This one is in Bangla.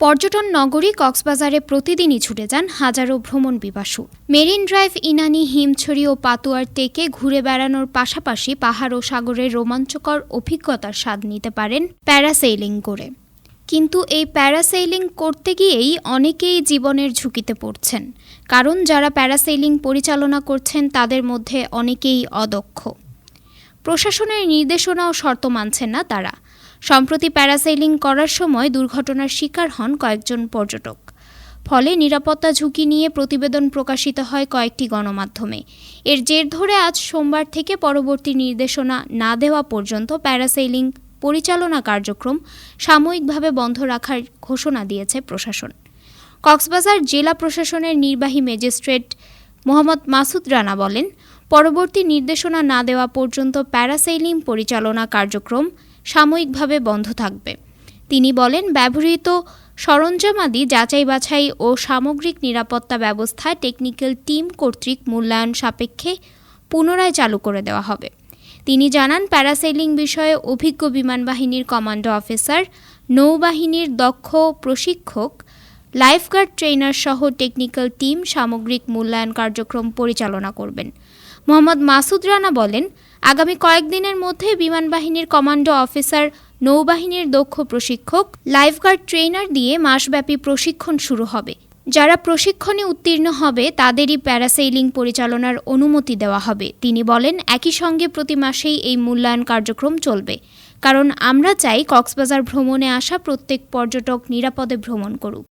পর্যটন নগরী কক্সবাজারে প্রতিদিনই ছুটে যান হাজারো ভ্রমণ পিপাসু মেরিন ড্রাইভ, ইনানি, হিমছড়ি ও পাতুয়ার টেকে ঘুরে বেড়ানোর পাশাপাশি পাহাড় ও সাগরের রোমাঞ্চকর অভিজ্ঞতার স্বাদ নিতে পারেন প্যারাসেইলিং করে। কিন্তু এই প্যারাসেইলিং করতে গিয়েই অনেকেই জীবনের ঝুঁকিতে পড়ছেন। কারণ যারা প্যারাসেইলিং পরিচালনা করছেন তাদের মধ্যে অনেকেই অদক্ষ। প্রশাসনের নির্দেশনা ও শর্ত মানছেন না তারা। সম্প্রতি প্যারাসেইলিং করার সময় দুর্ঘটনার শিকার হন কয়েকজন পর্যটক। ফলে নিরাপত্তা ঝুঁকি নিয়ে প্রতিবেদন প্রকাশিত হয় কয়েকটি গণমাধ্যমে। এর জের ধরে আজ সোমবার থেকে পরবর্তী নির্দেশনা না দেওয়া পর্যন্ত প্যারাসেইলিং পরিচালনা কার্যক্রম সাময়িকভাবে বন্ধ রাখার ঘোষণা দিয়েছে প্রশাসন। কক্সবাজার জেলা প্রশাসনের নির্বাহী ম্যাজিস্ট্রেট মোহাম্মদ মাসুদ রানা বলেন পরবর্তী নির্দেশনা না দেওয়া পর্যন্ত প্যারাসেইলিং পরিচালনা কার্যক্রম সাময়িকভাবে বন্ধ থাকবে। তিনি বলেন, ব্যবহৃত সরঞ্জামাদি যাচাই বাছাই ও সামগ্রিক নিরাপত্তা ব্যবস্থা টেকনিক্যাল টিম কর্তৃক মূল্যায়ন সাপেক্ষে পুনরায় চালু করে দেওয়া হবে। তিনি জানান, প্যারাসেইলিং বিষয়ে অভিজ্ঞ বিমান বাহিনীর কমান্ডো অফিসার, নৌবাহিনীর দক্ষ প্রশিক্ষক লাইফগার্ড ট্রেনার সহ টেকনিক্যাল টিম সামগ্রিক মূল্যায়ন কার্যক্রম পরিচালনা করবেন। মোহাম্মদ মাসুদ রানা বলেন, আগামী কয়েকদিনের মধ্যে বিমান বাহিনীর কমান্ডো অফিসার, নৌবাহিনীর দক্ষ প্রশিক্ষক, লাইফগার্ড ট্রেনার দিয়ে মাসব্যাপী প্রশিক্ষণ শুরু হবে। যারা প্রশিক্ষণে উত্তীর্ণ হবে, তাদেরই প্যারাসেইলিং পরিচালনার অনুমতি দেওয়া হবে। তিনি বলেন, একই সঙ্গে প্রতি মাসেই এই মূল্যায়ন কার্যক্রম চলবে। কারণ আমরা চাই কক্সবাজার ভ্রমণে আসা প্রত্যেক পর্যটক নিরাপদে ভ্রমণ করুক।